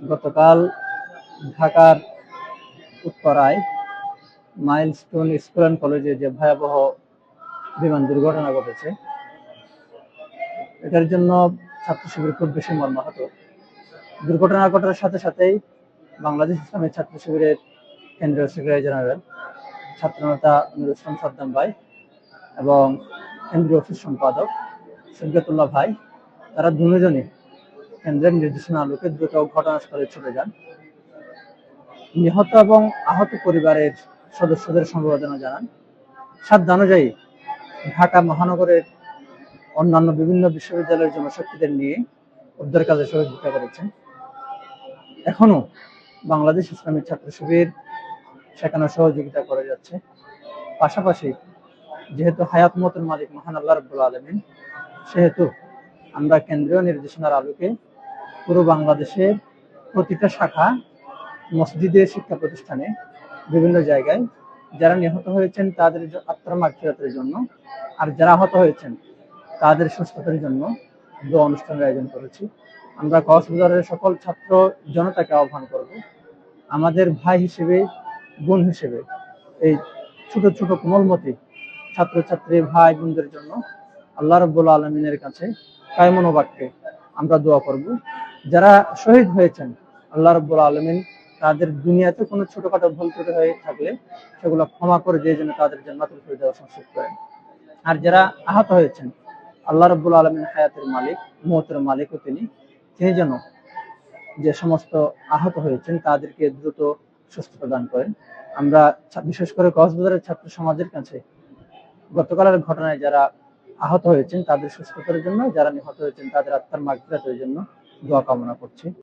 গতকাল ঢাকার উত্তরায় মাইলস্টোন স্কুল অ্যান্ড কলেজে যে ভয়াবহ বিমান দুর্ঘটনা ঘটেছে, এটার জন্য ছাত্র শিবির খুব বেশি মর্মাহত। দুর্ঘটনা ঘটার সাথে সাথেই বাংলাদেশ ইসলামী ছাত্র শিবিরের কেন্দ্রীয় সেক্রেটারি জেনারেল ছাত্রনেতা নুর সাদ্দাম ভাই এবং কেন্দ্রীয় অফিস সম্পাদক সৈয়দুল্লাহ ভাই, তারা দুজনই কেন্দ্রের নির্দেশনা আলোকে দ্রুত ঘটনাস্থলে ছুটে যান। নিহত এবং আহত পরিবারের সদস্যদের সমবেদনা জানান। সাধ্য অনুযায়ী ঢাকা মহানগরের অন্যান্য বিভিন্ন বিশ্ববিদ্যালয়ের জনশক্তিদের নিয়ে উদ্ধার কাজে সহযোগিতা করেছেন। এখনও বাংলাদেশ ইসলামী ছাত্র শিবির সেখানে সহযোগিতা করে যাচ্ছে। পাশাপাশি যেহেতু হায়াত মতের মালিক মহান আল্লাহ রব্বুল আলমিন, সেহেতু আমরা কেন্দ্রীয় নির্দেশনার আলোকে পুরো বাংলাদেশের প্রতিটা শাখা, মসজিদে, শিক্ষা প্রতিষ্ঠানে বিভিন্ন জায়গায় যারা নিহত হয়েছেন তাদের আত্মার মাগফিরাতের জন্য আর যারা আহত হয়েছেন তাদের সুস্থতার জন্য দোয়া অনুষ্ঠানের আয়োজন করেছি। আমরা কক্সবাজারের সকল ছাত্র জনতাকে আহ্বান করব। আমাদের ভাই হিসেবে বোন হিসেবে। এই ছোট ছোট কোমলমতি ছাত্রছাত্রী ভাই বোনদের জন্য আল্লাহ রব্বুল আলমিনের কাছে কায়মনোবাক্যে আমরা দোয়া করব। যারা শহীদ হয়েছেন, আল্লাহ রব্বুল আলমিন তাদের দুনিয়াতে কোনো ছোটখাটো ভুল ত্রুটি হয়ে থাকলে সেগুলো ক্ষমা করে দিয়ে যেন তাদের জান্নাতুল ফিরদাউস নসিব করেন। আর যারা আহত হয়েছেন, আল্লাহ রব্বুল আলমিন হায়াতের মালিক মহতের মালিকও তিনি। তিনি যেন যে সমস্ত আহত হয়েছেন, তাদেরকে দ্রুত সুস্থতা দান করেন। আমরা বিশেষ করে কক্সবাজারের ছাত্র সমাজের কাছে গতকালের ঘটনায় যারা আহত হয়েছেন, তাদের সুস্থতার জন্য, যারা নিহত হয়েছেন, তাদের আত্মার মাগফিরাতের জন্য দোয়া কামনা করছি।